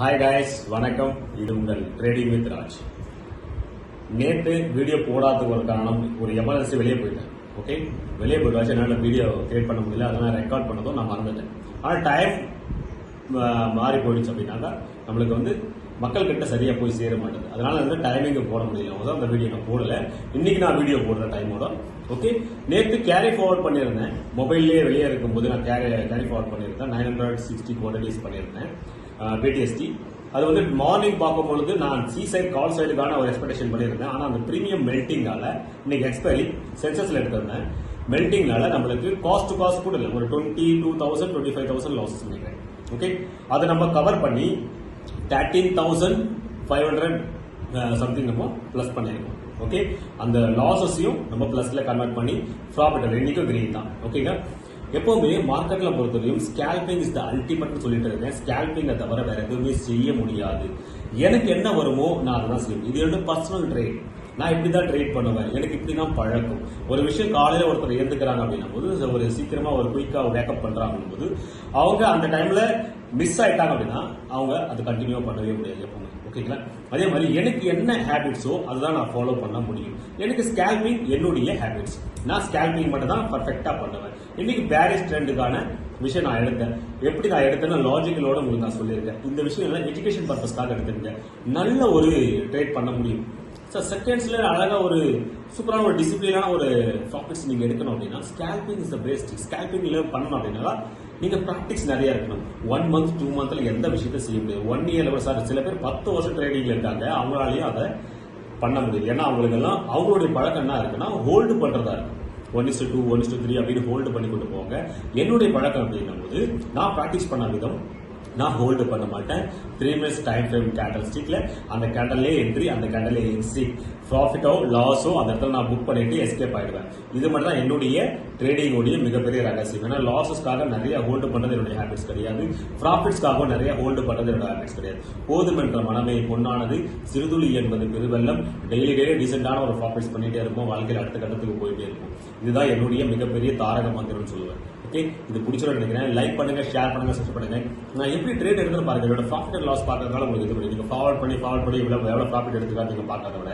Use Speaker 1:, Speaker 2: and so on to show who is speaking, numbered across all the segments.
Speaker 1: Hi guys வணக்கம். இது உங்கள் ட்ரேடிங் வித் ராஜ் நேற்று வீடியோ போடாததுக்கு ஒரு காரணம் ஒரு எமர்ஜென்சி வெளியே போயிட்டேன். ஓகே வெளியே போயிட்டு என்னால் வீடியோ கிரியேட் பண்ண முடியல. அதெல்லாம் ரெக்கார்ட் பண்ணதும் நான் மறந்துட்டேன். ஆனால் டைம் மாறி போயிடுச்சு அப்படின்னாக்கா நம்மளுக்கு வந்து மக்கள்கிட்ட சரியாக போய் சேர மாட்டேது அதனால வந்து டைமிங்கு போட முடியல. அவங்க அந்த வீடியோ நான் போடல. இன்னைக்கு நான் வீடியோ போடுற டைமோட ஓகே நேற்று கேரி ஃபார்வர்ட் பண்ணியிருந்தேன். மொபைல்லேயே வெளியே இருக்கும்போது நான் கேரி கேரி ஃபார்வர்ட் பண்ணியிருந்தேன். நைன் ஹண்ட்ரட் சிக்ஸ்டி குவான்டிட்டிஸ் பண்ணியிருந்தேன். பிடிஎஸ்டி அது வந்து மார்னிங் பார்க்கும் பொழுது நான் சி சைட் கால் சைடுக்கான ஒரு எக்ஸ்பெக்டேஷன் பண்ணியிருந்தேன். ஆனால் அந்த ப்ரீமியம் மெல்ட்டிங்கால இன்னைக்கு எக்ஸ்பைரி சென்சஸ்ல எடுத்திருந்தேன். மெல்ட்டிங்னால நம்மளுக்கு காஸ்ட் காஸ்ட் கூட இல்லை. ஒரு twenty two thousand twenty five thousand loss நினைக்கிறேன். ஓகே அதை நம்ம கவர் பண்ணி thirteen thousand five hundred something நம்ம ப்ளஸ் பண்ணியிருக்கோம். ஓகே அந்த லாஸஸையும் நம்ம ப்ளஸ்ல கன்வெர்ட் பண்ணி ப்ராஃபிட் இன்னைக்கும் கிரீன் தான் ஓகேங்க எப்பவுமே மார்க்கெட்ல பொறுத்தவரையும் ஸ்கேல்பிங் இஸ் த அல்டிமேட்னு சொல்லிட்டு இருக்கேன். ஸ்கேல்பிங்கை தவிர வேற எதுவுமே செய்ய முடியாது. எனக்கு என்ன வருமோ நான் அதான் செய்வேன். இது என்னோட பர்சனல் ட்ரேட் நான் இப்படி தான் ட்ரீட் பண்ணுவேன். எனக்கு இப்படி தான் பழக்கம். ஒரு விஷயம் காலையில ஒருத்தர் ஏந்துக்கிறாங்க அப்படின்னும் போது ஒரு சீக்கிரமா ஒரு குயிக்கா வேக்கப் பண்றாங்க போது அவங்க அந்த டைம்ல மிஸ் ஆயிட்டாங்க அப்படின்னா அவங்க அது கண்டினியூ பண்ணவே முடியாது எப்பவுமே. ஓகேங்களா அதே மாதிரி எனக்கு என்ன ஹேபிட்ஸோ அதுதான் நான் ஃபாலோ பண்ண முடியும். எனக்கு ஸ்கேல்பிங் என்னுடைய ஹேபிட்ஸ் நான் ஸ்கேல்பிங் மட்டும் தான் பர்ஃபெக்டா பண்ணுவேன். இன்னைக்கு பேரிஸ் ட்ரெண்டுக்கான விஷயம் நான் எடுத்தேன். எப்படி நான் எடுத்தேன்னா லாஜிக்கலோட உங்களுக்கு நான் சொல்லியிருக்கேன். இந்த விஷயம் எல்லாம் எஜுகேஷன் பர்பஸ்க்காக எடுத்திருக்கேன். நல்ல ஒரு ட்ரேட் பண்ண முடியும். சார் செகண்ட்ஸில் அழகாக ஒரு சூப்பரான ஒரு டிசிப்ளினான ஒரு ப்ராஃபிட்ஸ் நீங்கள் எடுக்கணும் அப்படின்னா ஸ்கேல்பிங் இஸ் த பெஸ்ட் ஸ்கேல்பிங்கில் பண்ணணும் அப்படின்னா நீங்கள் ப்ராக்டிஸ் நிறையா இருக்கணும். ஒன் மந்த் டூ மந்தில் எந்த விஷயத்தை செய்ய முடியாது. ஒன் இயர்ல சார் சில பேர் பத்து வருஷம் ட்ரேடிங்ல இருக்காங்க. அவங்களாலையும் அதை பண்ண முடியல ஏன்னா அவங்களுக்கெல்லாம் அவங்களுடைய பழக்கம் என்ன இருக்குன்னா ஹோல்டு பண்ணுறதா இருக்கும். One is to two one is to three அப்படின்னு ஹோல்டு பண்ணி கொண்டு போவாங்க. என்னுடைய பழக்கம் அப்படின்னும் போது நான் ப்ராக்டிஸ் பண்ண விதம் நான் ஹோல்டு பண்ண மாட்டேன். Three minutes time frame candle ஸ்டிக்ல அந்த கேண்டல்லே என்ட்ரி அந்த கேண்டல்லே எக்ஸிட் ப்ராஃபிட்டோ லாஸோ அந்த இடத்துல நான் புக் பண்ணிட்டு எஸ்கேப் ஆயிடுவேன். இது மட்டும் தான் என்னுடைய ட்ரேடிங்கோடைய மிகப்பெரிய ரகசியம். ஏன்னா லாஸஸ்க்காக நிறைய ஹோல்டு பண்ணது என்னுடைய ஹேபிட்ஸ் கிடையாது. ப்ராஃபிட்ஸ்க்காகவும் நிறைய ஹோல்டு பண்ணது என்னோட ஹேபிட்ஸ் கிடையாது. போதுமென்ற மனமே பொன்னானது சிறுதுளி என்பது பெருவெல்லம் டெய்லி டெய்லி டீசென்டான ஒரு ப்ராஃபிட்ஸ் பண்ணிட்டே இருப்போம். வாழ்க்கையில் அடுத்த கட்டத்துக்கு போயிட்டே இருக்கும் இதுதான் என்னுடைய மிகப்பெரிய தாரக மந்திரம்னு சொல்லுவேன். ஓகே இது பிடிச்சிரும் நினைக்கிறேன். லைக் பண்ணுங்க ஷேர் பண்ணுங்க சப்ஸ்கிரைப் பண்ணுங்க. நான் எப்படி ட்ரேட் எடுத்து பாருங்க. இதோட ப்ராஃபிட் அண்ட் லாஸ் பார்க்கறதால உங்களுக்கு இது பண்ணி நீங்கள் ஃபார்வர்ட் பண்ணி ஃபார்வர்ட் பண்ணி இவ்வளோ எவ்வளோ ப்ராஃபிட் எடுத்துக்காது நீங்கள் பார்க்கறத விட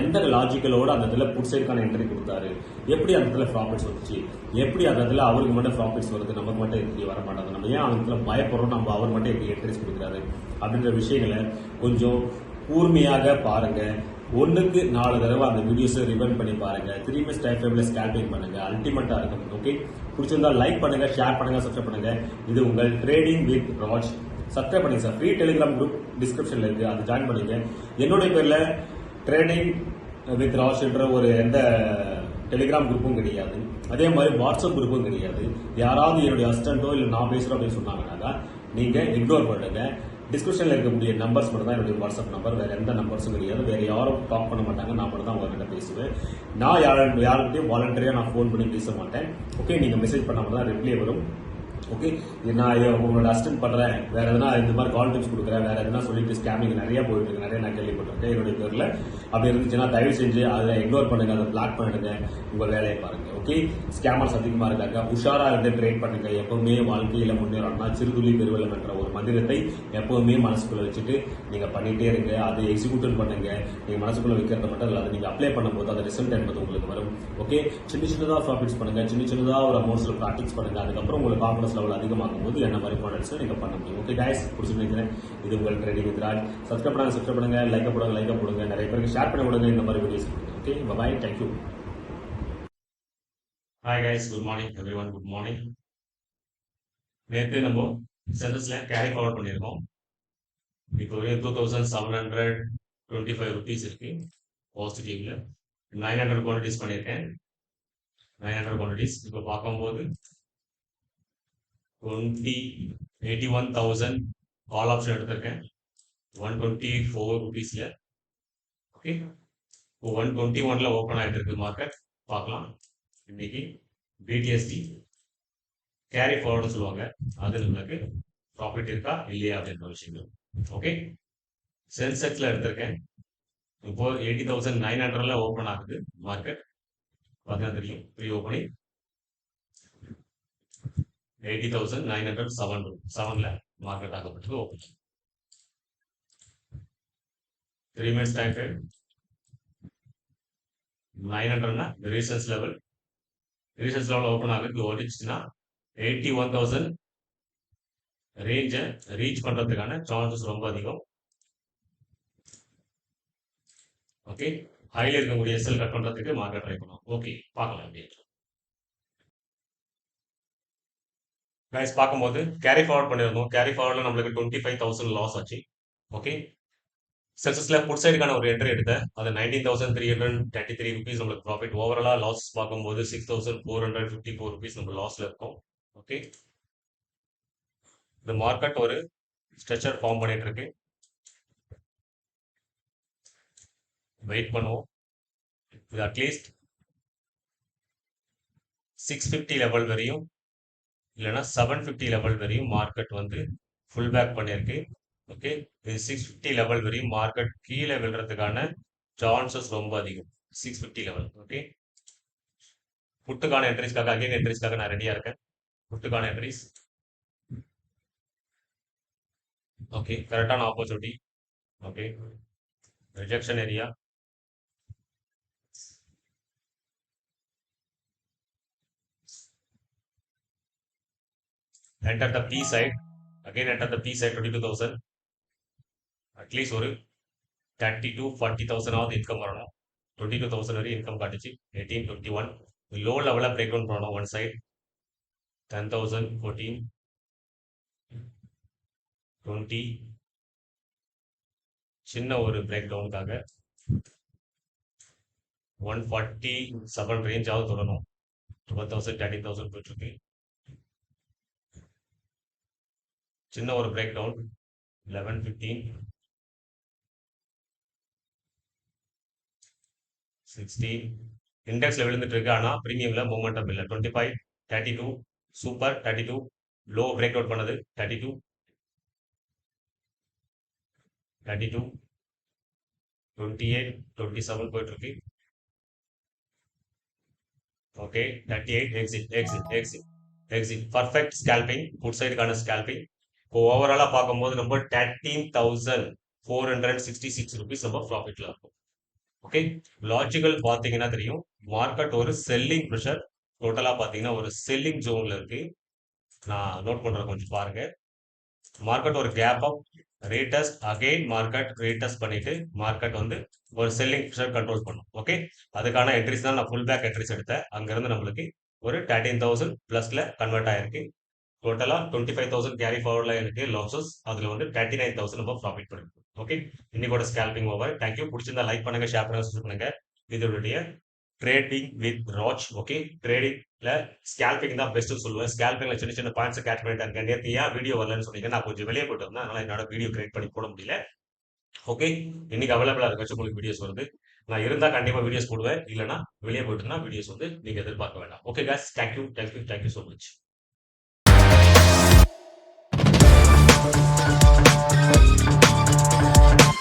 Speaker 1: எந்த லாஜிக்கலோட அந்த இடத்துல புட் சைடுக்கான என்ட்ரி கொடுத்தாரு? எப்படி அந்த இடத்துல ப்ராஃபிட்ஸ் வந்துச்சு? எப்படி அந்த இடத்துல அவருக்கு மட்டும் ப்ராஃபிட்ஸ் வருது? நமக்கு மட்டும் எப்படி வர மாட்டாங்க நம்ம ஏன் அந்த இடத்துல பயப்படுறோம்? நம்ம அவர் மட்டும் எப்படி என்ட்ரிஸ் கொடுக்குறாரு? அப்படின்ற விஷயங்களை கொஞ்சம் கூர்மையாக பாருங்கள் ஒன்றுக்கு நாலு தடவை அந்த வீடியோஸை ரிவன் பண்ணி பாருங்க. திரும்பி மிஸ் டைம் ஸ்கேல்பிங் பண்ணுங்க. அல்டிமேட்டா இருக்கும் ஓகே பிடிச்சிருந்தா லைக் பண்ணுங்க ஷேர் பண்ணுங்க சப்ஸ்கிரைப் பண்ணுங்க. இது உங்கள் ட்ரேடிங் வித் ராஜ் சப்ஸ்கிரைப் பண்ணுங்க சார் ஃப்ரீ டெலிகிராம் குரூப் டிஸ்கிரிப்ஷன்ல இருக்கு. அது ஜாயின் பண்ணுங்க. என்னுடைய பேர்ல ட்ரேடிங் வித் ராஜ் என்ற ஒரு எந்த டெலிகிராம் குரூப்பும் கிடையாது. அதே மாதிரி வாட்ஸ்அப் குரூப்பும் கிடையாது. யாராவது என்னுடைய அசிஸ்டன்ட்டோ இல்லை நான் பேசுறோம் அப்படின்னு சொன்னாங்கன்னாக்கா நீங்க இக்னோர் பண்ணுங்க டிஸ்கிரிப்ஷனில் இருக்கக்கூடிய நம்பர்ஸ் மட்டும் தான் என்னுடைய வாட்ஸ்அப் நம்பர் வேறு எந்த நம்பர்ஸும் கிடையாது. வேறு யாரும் டாக் பண்ண மாட்டாங்க. நான் மட்டும் தான் உங்கள்கிட்ட பேசுவேன். நான் யார யாருக்கிட்டையும் வாலண்டரியாக நான் ஃபோன் பண்ணி பேச மாட்டேன். ஓகே நீங்கள் மெசேஜ் பண்ண மட்டும் தான் ரிப்ளை வரும் ஓகே நான் உங்களோட அசிஸ்டன்ட் பண்ணுறேன் வேறு எதனா இந்த மாதிரி கால் டிப்ஸ் கொடுக்குறேன். வேறு எதனா சொல்லிட்டு ஸ்கேமிங் நிறையா போயிட்டு இருக்கு. நிறைய நான் கேள்விப்பட்டிருக்கேன். என்னுடைய பேரில். அப்படி இருந்துச்சுன்னா தயவு செஞ்சு அதை இக்னோர் பண்ணுங்க. அதை பிளாக் பண்ணிடுங்க. உங்கள் வேலையை பாருங்கள் ஓகே ஸ்கேமர்ஸ் அதிகமாக இருக்காங்க. உஷாராக இருந்து ட்ரேட் பண்ணுங்க. எப்பவுமே வாழ்க்கையில் முன்னேறணும்னா சிறுதுளி பெருவெல்லம் என்ற ஒரு மந்திரத்தை எப்பவுமே மனசுக்குள்ளே வச்சுட்டு நீங்கள் பண்ணிகிட்டே இருங்க. அதை எக்ஸிக்யூட் பண்ணுங்க. நீங்கள் மனசுக்குள்ளே வைக்கிறத மட்டும் இல்லை அதை நீங்கள் அப்ளை பண்ணும்போது அந்த ரிசல்ட் என்பது உங்களுக்கு வரும். ஓகே சின்ன சின்னதாக ப்ராஃபிட்ஸ் பண்ணுங்க. சின்ன சின்னதாக ஒரு அமௌண்ட்ஸில் ப்ராக்டிஸ் பண்ணுங்க. அதுக்கப்புறம் உங்களுக்கு கான்ஃபிடன்ஸ் லெவல் அதிகமாகும் போது என்ன மாதிரி ப்ராடக்ட்ஸ் நீங்கள் பண்ண முடியும். ஓகே கைஸ் நினைக்கிறேன். இது உங்கள் ட்ரெடிங் வித் ராஜ் சப்ஸ்கிரைப் பண்ணுங்க சப்ஸ்கிரைப் பண்ணுங்க லைக் போடுங்க லைக் போடுங்க. நிறைய பேருக்கு ஷேர் பண்ணி விடுங்க இந்த மாதிரி videos okay bye thank you hi guys good morning everyone good morning நேற்று நம்ம சென்டர்ஸ்ல கேரி ஃபார்வர்ட் பண்ணியிருக்கோம். இப்போ வரையும் two thousand seven hundred twenty five rupees இருக்கு பாசிட்டிவ்ல நைன் ஹண்ட்ரட் குவான்டிட்டிஸ் பண்ணியிருக்கேன். நைன் ஹண்ட்ரட் குவான்டிட்டிஸ் இப்போ பார்க்கும்போது twenty eighty one thousand call option எடுத்திருக்கேன். ஒன் டுவெண்ட்டி ஃபோர் ருபீஸில் ஓகே இப்போ ஒன் டுவெண்ட்டி ஒன்ல ஓப்பன் ஆகிட்டு இருக்கு மார்க்கெட் பார்க்கலாம். இன்னைக்கு பிடிஎஸ்டி கேரி ஃபார்வர்டு சொல்லுவாங்க. அது நம்மளுக்கு ப்ராஃபிட் இருக்கா இல்லையா அப்படின்ற விஷயங்கள். ஓகே சென்செக்ஸில் எடுத்திருக்கேன். இப்போ எயிட்டி தௌசண்ட் நைன் ஹண்ட்ரட்ல ஓப்பன் ஆகுது. மார்க்கெட் பார்த்தீங்கன்னா தெரியும். Pre opening eighty thousand nine hundred seven செவன்ல market ஆகப்பட்டது open three minutes time nine ஹண்ட்ரட்னா reasons level reasons open ஆகுது ஓடிச்சுன்னா எயிட்டி ஒன் தௌசண்ட் ரேஞ்சை ரீச் பண்ணுறதுக்கான சான்சஸ் ரொம்ப அதிகம். ஓகே ஹையில் இருக்கக்கூடிய எஸ்எல் கட் பண்ணுறதுக்கு மார்க்கெட் ட்ரை பண்ணுவோம் ஓகே பார்க்கலாம் அப்படியே. கைஸ் பார்க்கும்போது கேரி ஃபார்வர்ட் பண்ணியிருந்தோம். கேரி ஃபார்வர்டில் நம்மளுக்கு டுவெண்ட்டி ஃபைவ் தௌசண்ட் லாஸ் ஆச்சு. ஓகே சென்சஸில் புட் சைடுக்கான ஒரு என்ட்ரி எடுத்தேன். அது nineteen thousand three hundred thirty three rupees நம்மளுக்கு ப்ராஃபிட் ஓவராலாக லாஸ் பார்க்கும்போது six thousand four hundred fifty four rupees நம்ம லாஸில் இருக்கும். ஓகே இந்த மார்க்கெட் ஒரு ஸ்ட்ரெச்சர் ஃபார்ம் பண்ணிட்டு இருக்கு. வெயிட் பண்ணுவோம். இது அட்லீஸ்ட் சிக்ஸ் ஃபிஃப்டி லெவல் வரையும் இல்லைன்னா செவன் ஃபிஃப்டி லெவல் வரையும் மார்க்கெட் வந்து ஃபுல் பேக் பண்ணியிருக்கு. ஓகே இது சிக்ஸ் ஃபிஃப்டி லெவல் வரையும் மார்க்கெட் கீழே விழுறதுக்கான சான்சஸ் ரொம்ப அதிகம். சிக்ஸ் ஃபிஃப்டி லெவல் ஓகே புட்டுக்கான என்ட்ரிஸ்க்காக அகைன் என்ட்ரிஸ்க்காக நான் ரெடியாக இருக்கேன். புட்டுக்கான என்ட்ரிஸ் ஓகே கரெக்டான opportunity okay rejection area enter the P side. Again enter the P side 22000 at least ஒரு தேர்ட்டி டு ஃபார்ட்டி தௌசண்டாவது இன்கம் வரணும். டுவெண்ட்டி டூ தௌசண்ட் வரையும் இன்கம் காட்டுச்சு. எயிட்டீன் டுவெண்ட்டி ஒன் லோ லெவலில் பிரேக் டவுன் பண்ணணும் one side ten thousand fourteen twenty சின்ன ஒரு break டவுனுக்காக ஒன் ஃபார்ட்டி செவன் ரேஞ்சாவது தொடணும். டுவெல் தௌசண்ட் தேர்ட்டின் தௌசண்ட் போயிட்டுருக்கு. சின்ன ஒரு break down eleven fifteen sixteen இண்டெக்ஸில் விழுந்துட்டு இருக்கு ஆனால் ப்ரீமியமில் மூமெண்டம் இல்லை. Twenty five thirty two super thirty two low break out பண்ணது thirty two thirty two twenty eight twenty seven போயிட்டுருக்கு. Okay thirty eight exit exit exit exit perfect scalping good சைடுக்கான scalping இப்போ ஓவராலாக பார்க்கும்போது நம்ம thirteen thousand four hundred sixty six rupees நம்ம ப்ராஃபிட்டில் இருக்கும். Okay logical பார்த்தீங்கன்னா தெரியும். மார்க்கெட் ஒரு செல்லிங் ப்ரெஷர் டோட்டலாக பார்த்தீங்கன்னா ஒரு செல்லிங் ஜோனில் இருக்கு. நான் நோட் பண்ணுறேன் கொஞ்சம் பாருங்க. மார்க்கெட் ஒரு gap up retest again market retest பண்ணிட்டு மார்க்கெட் வந்து ஒரு செல்லிங் ப்ரெஷர் கண்ட்ரோல் பண்ணும். ஓகே அதுக்கான என்ட்ரிஸ் தான் நான் ஃபுல் பேக் என்ட்ரிஸ் எடுத்தேன். அங்கேருந்து நம்மளுக்கு ஒரு தேர்ட்டீன் தௌசண்ட் ப்ளஸில் கன்வெர்ட் ஆயிருக்கு. டோட்டலாக டுவெண்ட்டி ஃபைவ் தௌசண்ட் கேரி ஃபார்வர்டில் எனக்கு லாசஸ் அதில் வந்து தேர்ட்டி நைன் தௌசண்ட் நம்ம ப்ராஃபிட் பண்ணிருக்கோம் ஓகே இன்னைக்கோட ஸ்கேல்பிங் ஓவர் தேங்க்யூ பிடிச்சிருந்தா லைக் பண்ணுங்க ஷேர் பண்ணுங்க பண்ணுங்க. இதோடைய ட்ரேடிங் வித் ராச் ஓகே ட்ரேடிங்ல ஸ்கேல்பிங் தான் பெஸ்ட்னு சொல்லுவேன். ஸ்கேல்பிங்ல சின்ன சின்ன பாயிண்ட்ஸ் கேட் பண்ணிட்டு இருக்கேன் நேற்று ஏன் வீடியோ வரலன்னு சொன்னீங்க நான் கொஞ்சம் வெளியே போயிட்டு வந்தேன். அதனால என்னோட வீடியோ கிரியேட் பண்ணி போட முடியல. ஓகே இன்னைக்கு அவைலபிளா இருக்காச்சு உங்களுக்கு வீடியோஸ் வருது. நான் இருந்தா கண்டிப்பா வீடியோஸ் போடுவேன். இல்லைன்னா வெளியே போயிட்டுனா வீடியோஸ் வந்து நீங்க எதிர்பார்க்க வேண்டாம். Okay guys thank you thank you thank you so much Thank you.